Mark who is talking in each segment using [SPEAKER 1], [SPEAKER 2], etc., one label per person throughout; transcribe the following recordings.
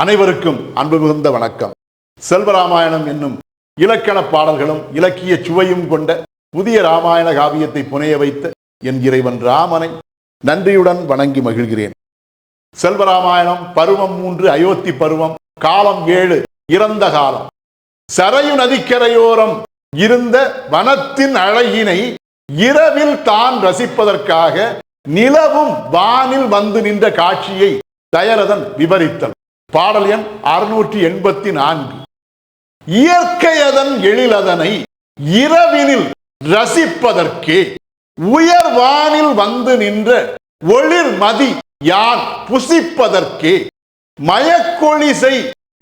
[SPEAKER 1] அனைவருக்கும் அன்பு மிகுந்த வணக்கம். செல்வராமாயணம் என்னும் இலக்கண பாடல்களும் இலக்கிய சுவையும் கொண்ட புதிய ராமாயண காவியத்தை புனைய வைத்த என் இறைவன் ராமனை நன்றியுடன் வணங்கி மகிழ்கிறேன். செல்வராமாயணம் பருவம் மூன்று அயோத்தி பருவம் காலம் ஏழு இறந்த காலம். சரையு நதிக்கரையோரம் இருந்த வனத்தின் அழகினை இரவில் தான் ரசிப்பதற்காக நிலவும் வானில் வந்து நின்ற காட்சியை தயரதன் விவரித்தல். பாடல் எண் அறுநூற்றி எண்பத்தி நான்கு. இயற்கையதன் எழிலதனை இரவினில் ரசிப்பதற்கே உயர் வானில் வந்து நின்ற ஒளிர் மதி யான் புசிப்பதற்கே மயக்கொழிசை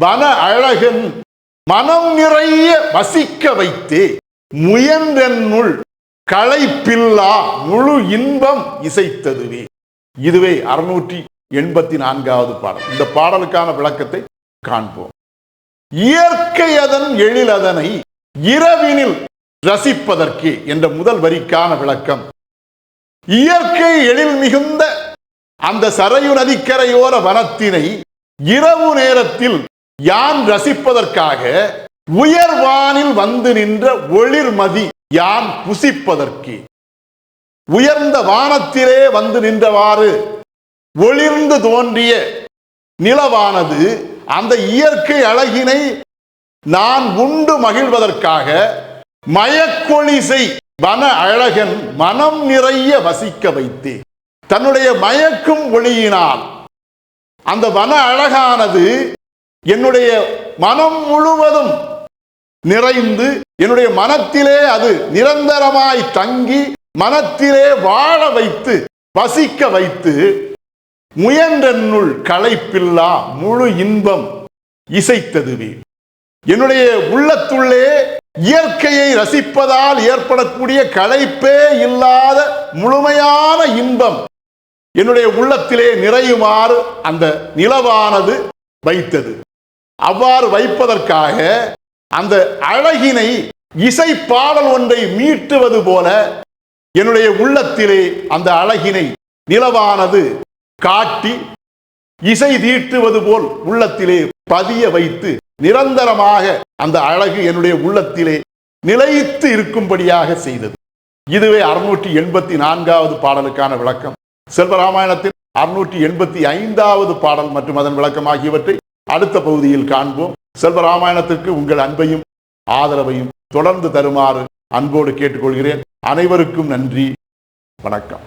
[SPEAKER 1] வன அழகன் மனம் நிறைய வசிக்க வைத்தே முயன்றென்னுள் களைப்பில்லா முழு இன்பம் இசைத்ததுவே. இதுவே அறுநூற்றி எண்பத்தி நான்காவது பாடல். இந்த பாடலுக்கான விளக்கத்தை காண்போம். இயற்கை அதன் எழிலதனை இரவினில் ரசிப்பதற்கு என்ற முதல் வரிக்கான விளக்கம். இயற்கை எழில் மிகுந்த அந்த சரையு நதிக்கரையோர வனத்தினை இரவு நேரத்தில் யான் ரசிப்பதற்காக உயர்வானில் வந்து நின்ற ஒளிர்மதி யான் புசிப்பதற்கு. உயர்ந்த வானத்திலே வந்து நின்றவாறு ஒளிர்ந்து தோன்றிய நிலவானது அந்த இயற்கை அழகினை நான் உண்டு மகிழ்வதற்காக மயக்கொழிசை வன அழகன் மனம் நிறைய வசிக்க வைத்தேன். தன்னுடைய மயக்கும் ஒளியினால் அந்த வன அழகானது என்னுடைய மனம் முழுவதும் நிறைந்து என்னுடைய மனத்திலே அது நிரந்தரமாய் தங்கி மனத்திலே வாழ வைத்து வசிக்க வைத்து முயன்றனுள் களைப்பில்லா முழு இன்பம் இசைத்ததுவே. என்னுடைய உள்ளத்துள்ளே இயற்கையை ரசிப்பதால் ஏற்படக்கூடிய களைப்பே இல்லாத முழுமையான இன்பம் என்னுடைய உள்ளத்திலே நிறையுமாறு அந்த நிலவானது வைத்தது. அவ்வாறு வைப்பதற்காக அந்த அழகினை இசை பாடல் ஒன்றை மீட்டுவது போல என்னுடைய உள்ளத்திலே அந்த அழகினை நிலவானது காட்டி இசை தீட்டுவது போல் உள்ளத்திலே பதிய வைத்து நிரந்தரமாக அந்த அழகு என்னுடைய உள்ளத்திலே நிலைத்து இருக்கும்படியாக செய்தது. இதுவே அறுநூற்றி எண்பத்தி நான்காவது பாடலுக்கான விளக்கம். செல்வராமாயணத்தின் அறுநூற்றி எண்பத்தி ஐந்தாவது பாடல் மற்றும் அதன் விளக்கம் ஆகியவற்றை அடுத்த பகுதியில் காண்போம். செல்வராமாயணத்திற்கு உங்கள் அன்பையும் ஆதரவையும் தொடர்ந்து தருமாறு அன்போடு கேட்டுக்கொள்கிறேன். அனைவருக்கும் நன்றி. வணக்கம்.